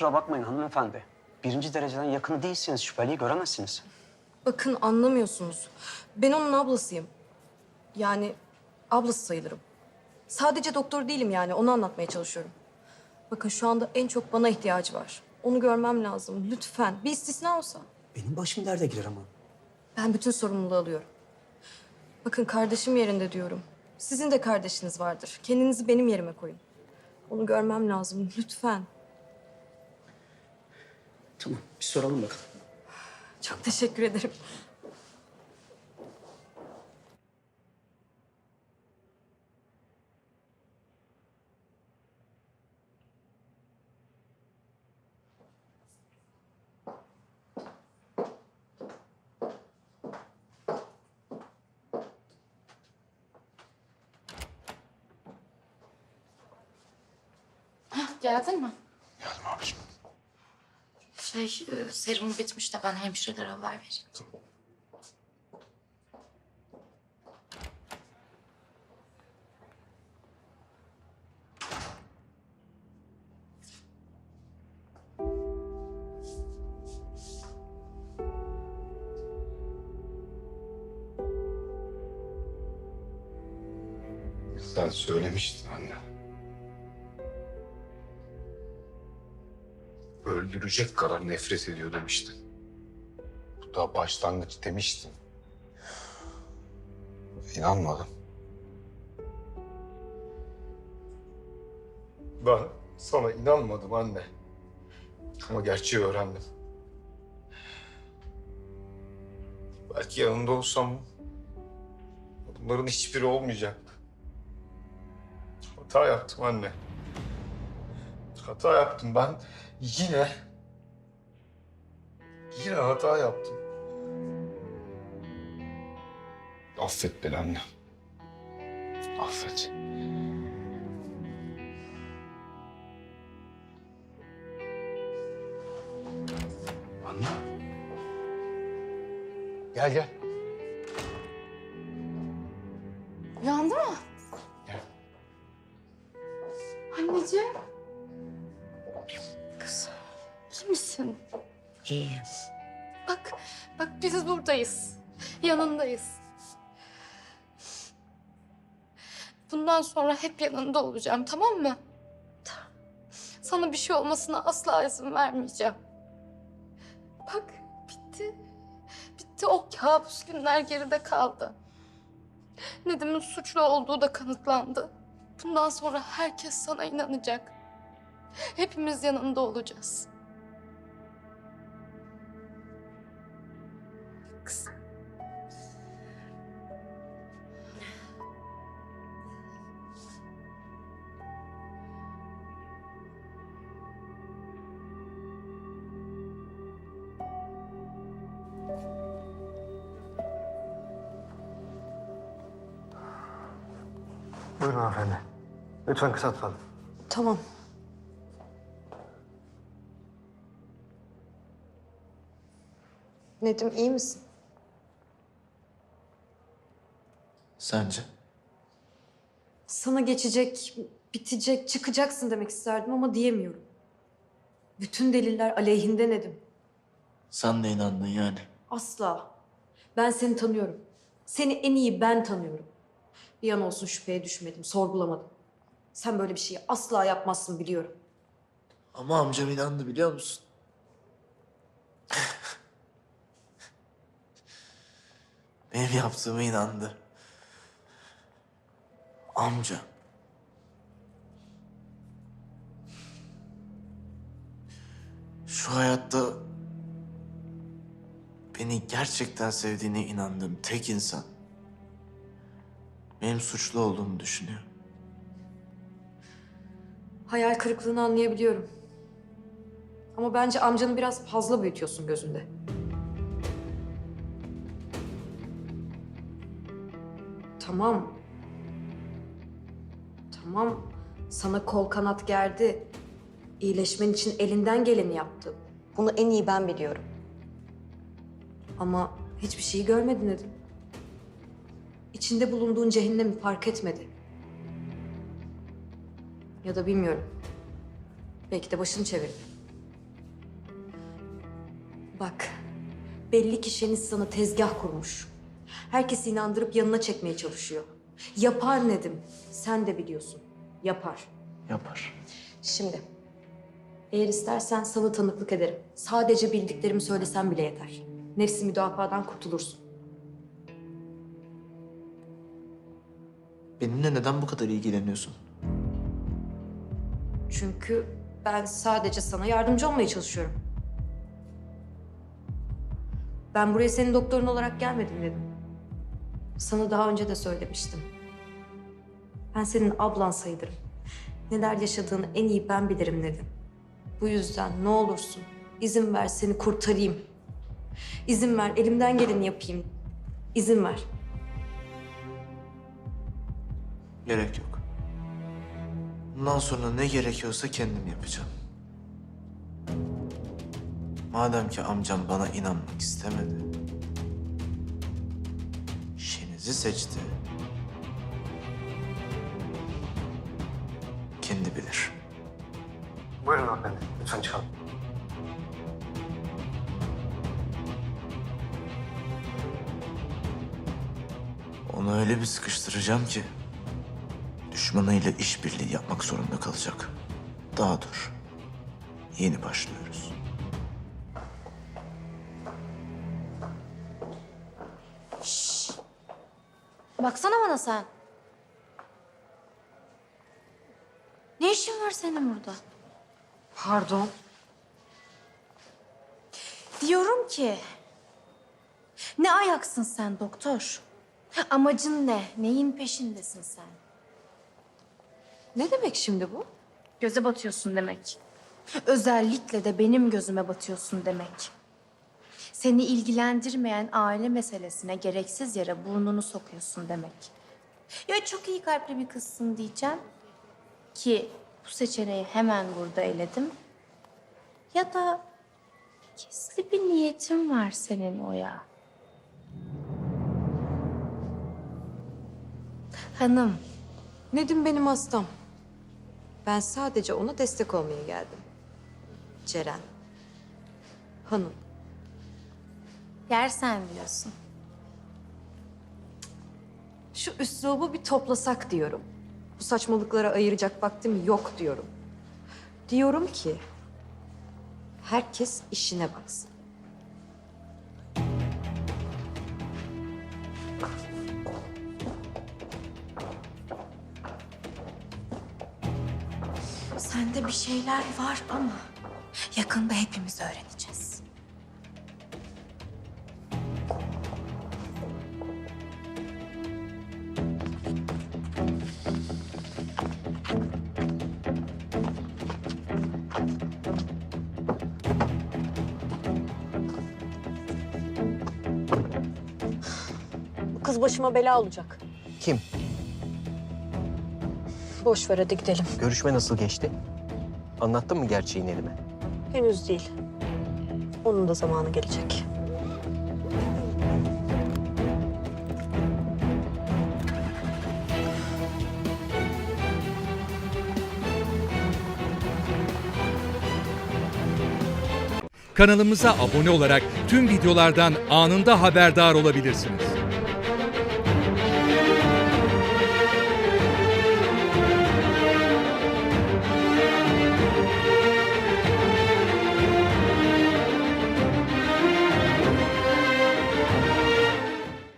Kusura bakmayın hanımefendi. Birinci dereceden yakını değilseniz şüpheliyi göremezsiniz. Bakın anlamıyorsunuz. Ben onun ablasıyım. Yani ablası sayılırım. Sadece doktor değilim yani onu anlatmaya çalışıyorum. Bakın şu anda en çok bana ihtiyacı var. Onu görmem lazım lütfen. Bir istisna olsa. Benim başım derde girer ama. Ben bütün sorumluluğu alıyorum. Bakın kardeşim yerinde diyorum. Sizin de kardeşiniz vardır. Kendinizi benim yerime koyun. Onu görmem lazım lütfen. Tamam bir soralım bakalım. Çok teşekkür ederim. Geldin mi? Şey, e, bitmiş de ben hemşirelere haber vereyim. Sen söylemiştin anne. Öldürecek kadar nefret ediyor demiştin. Bu da başlangıç demiştin. İnanmadım. Ben sana inanmadım anne. Ama gerçeği öğrendim. Belki yanında olsam bunların hiçbiri olmayacaktı. Hata yaptım anne. Hata yaptım ben. Yine... Yine hata yaptım. Affet beni anne. Affet. Anne. Gel gel. Uyandı mı? İyiyim. Bak, bak biz buradayız. Yanındayız. Bundan sonra hep yanında olacağım, tamam mı? Sana bir şey olmasına asla izin vermeyeceğim. Bak, bitti. Bitti, o kabus günler geride kaldı. Nedim'in suçlu olduğu da kanıtlandı. Bundan sonra herkes sana inanacak. Hepimiz yanında olacağız. Kızım. Buyurun hanımefendi. Lütfen kısaltalım. Tamam. Nedim iyi misin? Sence? Sana geçecek, bitecek, çıkacaksın demek isterdim ama diyemiyorum. Bütün deliller aleyhinde Nedim. Sen de inandın yani. Asla. Ben seni tanıyorum. Seni en iyi ben tanıyorum. Bir an olsun şüpheye düşmedim, sorgulamadım. Sen böyle bir şeyi asla yapmazsın biliyorum. Ama amcam inandı biliyor musun? Benim yaptığıma inandı. Amca. Şu hayatta beni gerçekten sevdiğine inandığım tek insan benim suçlu olduğumu düşünüyor. Hayal kırıklığını anlayabiliyorum. Ama bence amcanı biraz fazla büyütüyorsun gözünde. Tamam. Tamam. Sana kol kanat gerdi. İyileşmen için elinden geleni yaptı. Bunu en iyi ben biliyorum. Ama hiçbir şeyi görmedin dedim. İçinde bulunduğun cehennemi fark etmedi. Ya da bilmiyorum. Belki de başını çevirdi. Bak, belli ki Şeniz sana tezgah kurmuş. Herkesi inandırıp yanına çekmeye çalışıyor. Yapar Nedim. Sen de biliyorsun. Yapar. Yapar. Şimdi, eğer istersen sana tanıklık ederim. Sadece bildiklerimi söylesem bile yeter. Nefsi müdafadan kurtulursun. Benimle neden bu kadar ilgileniyorsun? Çünkü ben sadece sana yardımcı olmaya çalışıyorum. Ben buraya senin doktorun olarak gelmedim dedim. Sana daha önce de söylemiştim. Ben senin ablan sayılırım. Neler yaşadığını en iyi ben bilirim dedim. Bu yüzden ne olursun izin ver seni kurtarayım. İzin ver elimden geleni yapayım. İzin ver. Gerek yok. Bundan sonra ne gerekiyorsa kendim yapacağım. Madem ki amcam bana inanmak istemedi. Şeniz'i seçti. Kendi bilir. Buyurun hanımefendi. Lütfen çıkalım. Onu öyle bir sıkıştıracağım ki düşmanıyla işbirliği yapmak zorunda kalacak. Daha dur. Yeni başlıyoruz. Baksana bana sen. Ne işin var senin burada? Pardon. Diyorum ki... Ne ayaksın sen doktor? Amacın ne? Neyin peşindesin sen? Ne demek şimdi bu? Göze batıyorsun demek. Özellikle de benim gözüme batıyorsun demek. Seni ilgilendirmeyen aile meselesine gereksiz yere burnunu sokuyorsun demek. Ya çok iyi kalpli bir kızsın diyeceğim ki bu seçeneği hemen burada eledim. Ya da gizli bir niyetin var senin Oya. Hanım, Nedim benim hastam. Ben sadece ona destek olmaya geldim. Ceren. Hanım. Yersen diyorsun. Şu üslubu bir toplasak diyorum. Bu saçmalıklara ayıracak vaktim yok diyorum. Diyorum ki herkes işine baksın. Sende bir şeyler var ama yakında hepimiz öğreneceğiz. Kız başıma bela olacak. Kim? Boş ver hadi gidelim. Görüşme nasıl geçti? Anlattın mı gerçeğin elime? Henüz değil. Onun da zamanı gelecek. Kanalımıza abone olarak tüm videolardan anında haberdar olabilirsiniz.